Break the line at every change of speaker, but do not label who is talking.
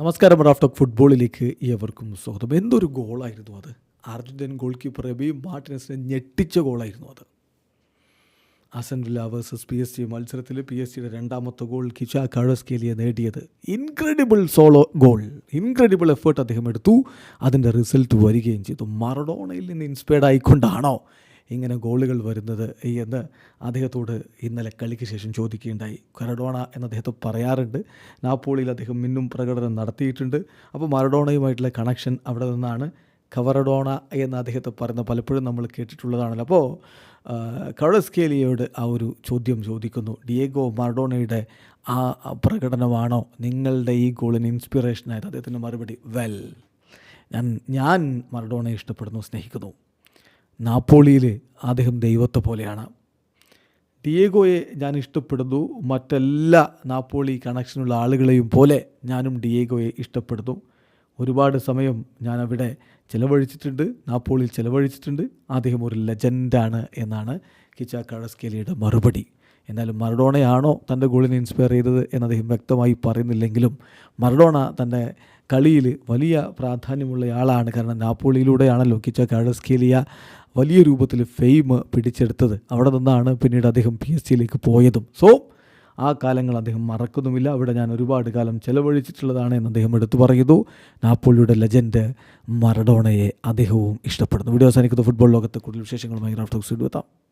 നമസ്കാരം റാഫ്റ്റോക്ക് ഫുട്ബോളിലേക്ക് ഏവർക്കും സ്വാഗതം. എന്തൊരു ഗോളായിരുന്നു അത്. അർജന്റീൻ ഗോൾ കീപ്പർ എബി മാർട്ടിനസിനെ ഞെട്ടിച്ച ഗോളായിരുന്നു അത്. Aston Villa versus P S G മത്സരത്തിൽ പി എസ് ജിയുടെ രണ്ടാമത്തെ ഗോൾ കിച്ച കഴസ്കേലിയെ നേടിയത്. Incredible solo goal. Incredible effort അദ്ദേഹം എടുത്തു. അതിന്റെ റിസൾട്ട് വരികയും ചെയ്തു. മറഡോണയിൽ നിന്ന് ഇൻസ്പയർഡ് ആയിക്കൊണ്ടാണോ ഇങ്ങനെ ഗോളുകൾ വരുന്നത് എന്ന് അദ്ദേഹത്തോട് ഇന്നലെ കളിക്ക് ശേഷം ചോദിക്കുകയുണ്ടായി. കരഡോണ എന്ന് അദ്ദേഹത്തെ പറയാറുണ്ട്. നാപ്പോളിയിൽ അദ്ദേഹം മിന്നും പ്രകടനം നടത്തിയിട്ടുണ്ട്. അപ്പോൾ മരഡോണയുമായിട്ടുള്ള കണക്ഷൻ അവിടെ നിന്നാണ്. കവറഡോണ എന്ന് അദ്ദേഹത്തെ പറയുന്ന പലപ്പോഴും നമ്മൾ കേട്ടിട്ടുള്ളതാണല്ലോ. അപ്പോൾ കവളസ്കേലിയോട് ആ ഒരു ചോദ്യം ചോദിക്കുന്നു. ഡിയേഗോ മറഡോണയുടെ ആ പ്രകടനമാണോ നിങ്ങളുടെ ഈ ഗോളിന് ഇൻസ്പിറേഷനായത് അദ്ദേഹത്തിന്റെ മറുപടി വെൽ ഞാൻ ഞാൻ മറഡോണയെ ഇഷ്ടപ്പെടുന്നു സ്നേഹിക്കുന്നു. നാപ്പോളിയിൽ അദ്ദേഹം ദൈവത്തെ പോലെയാണ്. ഡിയേഗോയെ ഞാൻ ഇഷ്ടപ്പെടുന്നു. മറ്റെല്ലാ നാപ്പോളി കണക്ഷനുള്ള ആളുകളെയും പോലെ ഞാനും ഡിയേഗോയെ ഇഷ്ടപ്പെടുന്നു. ഒരുപാട് സമയം ഞാൻ അവിടെ ചിലവഴിച്ചിട്ടുണ്ട്. നാപ്പോളിയിൽ ചിലവഴിച്ചിട്ടുണ്ട്. അദ്ദേഹം ഒരു ലെജൻഡാണ് എന്നാണ് കിച്ച കഴസ്കേലിയുടെ മറുപടി. എന്നാലും മറഡോണയാണോ തന്റെ ഗോളിനെ ഇൻസ്പയർ ചെയ്തത് എന്ന് അദ്ദേഹം വ്യക്തമായി പറയുന്നില്ലെങ്കിലും മറഡോണ തന്റെ കളിയിൽ വലിയ പ്രാധാന്യമുള്ള ആളാണ് കാരണം നാപ്പോളിയിലൂടെയാണല്ലോ കിച്ച കാഴസ്കേലിയ വലിയ രൂപത്തിൽ ഫെയിം പിടിച്ചെടുത്തത്. അവിടെ നിന്നാണ് പിന്നീട് അദ്ദേഹം പി എസ് സിയിലേക്ക് പോയതും. സോ ആ കാലങ്ങൾ അദ്ദേഹം മറക്കുന്നുമില്ല. അവിടെ ഞാൻ ഒരുപാട് കാലം ചെലവഴിച്ചിട്ടുള്ളതാണ് എന്ന് അദ്ദേഹം എടുത്തു പറയുന്നു. നാപ്പോളിയുടെ ലെജൻഡ് മറഡോണയെ അദ്ദേഹവും ഇഷ്ടപ്പെടുന്നു. വീഡിയോ അവസാനിക്കുന്ന. ഫുട്ബോൾ ലോകത്തെ കൂടുതൽ വിശേഷങ്ങളുമായി റാഫ്റ്റോക്സ് എത്താം.